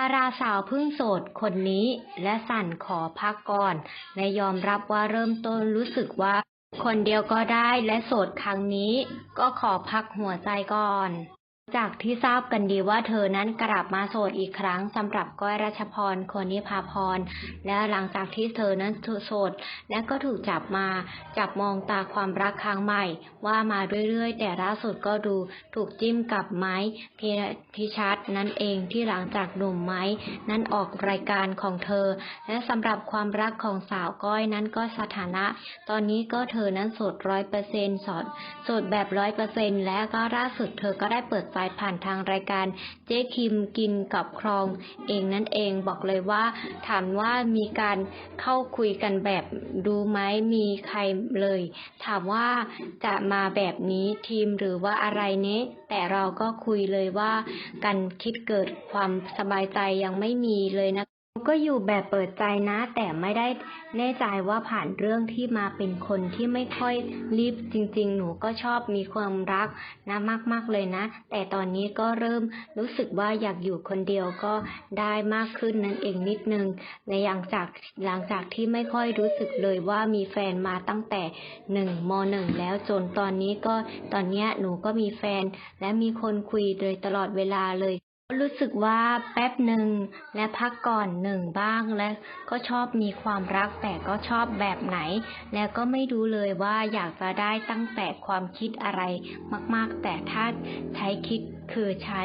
ดาราสาวพึ่งโสดคนนี้และสั่นขอพักก่อนและยอมรับว่าเริ่มต้นรู้สึกว่า คนเดียวก็ได้และโสดครั้งนี้ ก็ขอพักหัวใจก่อน จากที่ทราบกันดีว่าเธอนั้นกลับมาโสดอีกครั้งสำหรับก้อยรัชพรคนนิพาพร และหลังจากที่เธอนั้นโสดและก็ถูกจับมาจับมองตาความรักครั้งใหม่ ว่ามาเรื่อยๆ แต่ล่าสุดก็ดูถูกจิ้มกับไม้พิพิชัดนั่นเองที่หลังจากหนุ่มไม้นั้นออกรายการของเธอ และสำหรับความรักของสาวก้อยนั้นก็สถานะ ตอนนี้ก็เธอนั้นโสดร้อยเปอร์เซ็นต์สดโสดแบบร้อยเปอร์เซ็นต์และก็ล่าสุดเธอก็ได้เปิดใจผ่านทางรายการเจ๊คิมกินกับครอง เองนั่นเองบอกเลยว่า ถามว่ามีการเข้าคุยกันแบบดูไหมมีใครเลย ถามว่าจะมาแบบนี้ทีมหรือว่าอะไรเนี้แต่เราก็คุยเลยว่ากันคิดเกิดความสบายใจยังไม่มีเลยนะ ก็อยู่แบบเปิดใจนะ แต่ไม่ได้แน่ใจว่าผ่านเรื่องที่มาเป็นคนที่ไม่ค่อยรีบจริงๆ หนูก็ชอบมีความรักนะมากๆเลยนะ แต่ตอนนี้ก็เริ่มรู้สึกว่าอยากอยู่คนเดียวก็ได้มากขึ้นนั่นเองนิดนึงในหลังจากหลังจากที่ไม่ค่อยรู้สึกเลยว่ามีแฟนมาตั้งแต่หนึ่งมหนึ่งแล้วจนตอนนี้ก็ตอนนี้หนูก็มีแฟน และมีคนคุยโดยตลอดเวลาเลย รู้สึกว่าแป๊บหนึ่งและพักก่อนหนึ่งบ้างและก็ชอบมีความรักแต่ก็ชอบแบบไหน แล้วก็ไม่รู้เลยว่าอยากจะได้ตั้งแต่ความคิดอะไรมาก ๆ แต่ถ้าใช้คิดคือใช้